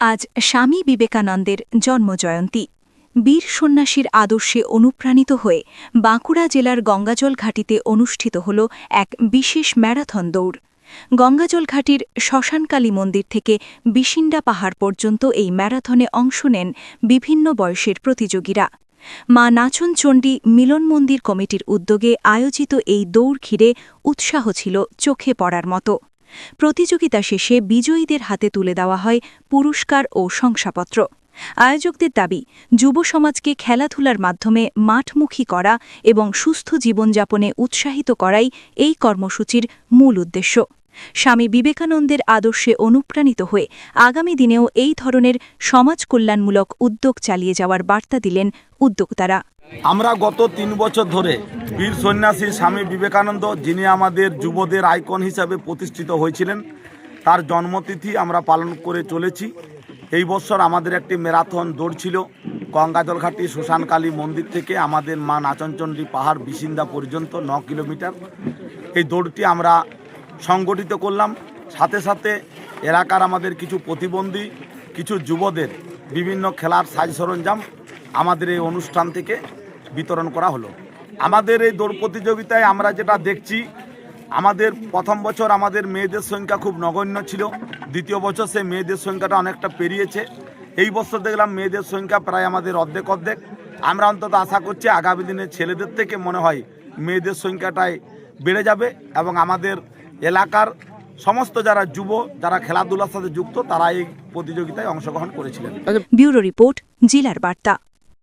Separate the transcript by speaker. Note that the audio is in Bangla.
Speaker 1: আজ স্বামী বিবেকানন্দের জন্মজয়ন্তী। বীর সন্ন্যাসীর আদর্শে অনুপ্রাণিত হয়ে বাঁকুড়া জেলার গঙ্গাজল ঘাটিতে অনুষ্ঠিত হল এক বিশেষ ম্যারাথন দৌড়। গঙ্গাজল ঘাটির শ্মশানকালী মন্দির থেকে বিশিন্ডা পাহাড় পর্যন্ত এই ম্যারাথনে অংশ নেন বিভিন্ন বয়সের প্রতিযোগীরা। মা নাচন চণ্ডী মিলন মন্দির কমিটির উদ্যোগে আয়োজিত এই দৌড় ঘিরে উৎসাহ ছিল চোখে পড়ার মতো। প্রতিযোগিতা শেষে বিজয়ীদের হাতে তুলে দেওয়া হয় পুরস্কার ও শংসাপত্র। আয়োজকদের দাবি, যুব সমাজকে খেলাধুলার মাধ্যমে মাঠমুখী করা এবং সুস্থ জীবনযাপনে উৎসাহিত করাই এই কর্মসূচির মূল উদ্দেশ্য। স্বামী বিবেকানন্দের আদর্শে অনুপ্রাণিত হয়ে আগামী দিনেও এই ধরনের সমাজ কল্যাণমূলক উদ্যোগ চালিয়ে যাওয়ার বার্তা দিলেন উদ্যোক্তারা।
Speaker 2: আমরা গত তিন বছর ধরে বীর সন্ন্যাসী স্বামী বিবেকানন্দ, যিনি আমাদের যুবদের আইকন হিসাবে প্রতিষ্ঠিত হয়েছিলেন, তার জন্মতিথি আমরা পালন করে চলেছি। এই বছর আমাদের একটি ম্যারাথন দৌড় ছিল, গঙ্গাজলঘাটি শ্মশানকালী মন্দির থেকে আমাদের মা নাচনচণ্ডী পাহাড় বিসিন্দা পর্যন্ত ন কিলোমিটার। এই দৌড়টি আমরা সংগঠিত করলাম। সাথে সাথে এলাকার আমাদের কিছু প্রতিবন্ধী, কিছু যুবদের বিভিন্ন খেলার সাজ সরঞ্জাম আমাদের এই অনুষ্ঠান থেকে বিতরণ করা হলো। আমাদের এই দৌড় প্রতিযোগিতায় আমরা যেটা দেখছি, আমাদের প্রথম বছর আমাদের মেয়েদের সংখ্যা খুব নগণ্য ছিল। দ্বিতীয় বছর সে মেয়েদের সংখ্যাটা অনেকটা পেরিয়েছে। এই বছর দেখলাম মেয়েদের সংখ্যা প্রায় আমাদের অর্ধেক অর্ধেক। আমরা অন্তত আশা করছি আগামী দিনে ছেলেদের থেকে মনে হয় মেয়েদের সংখ্যাটাই বেড়ে যাবে এবং আমাদের এলাকার সমস্ত যারা যুব, যারা খেলাধুলার সাথে যুক্ত, তারা এই প্রতিযোগিতায় অংশগ্রহণ করেছিলেন।
Speaker 1: ব্যুরো রিপোর্ট, জেলার বার্তা।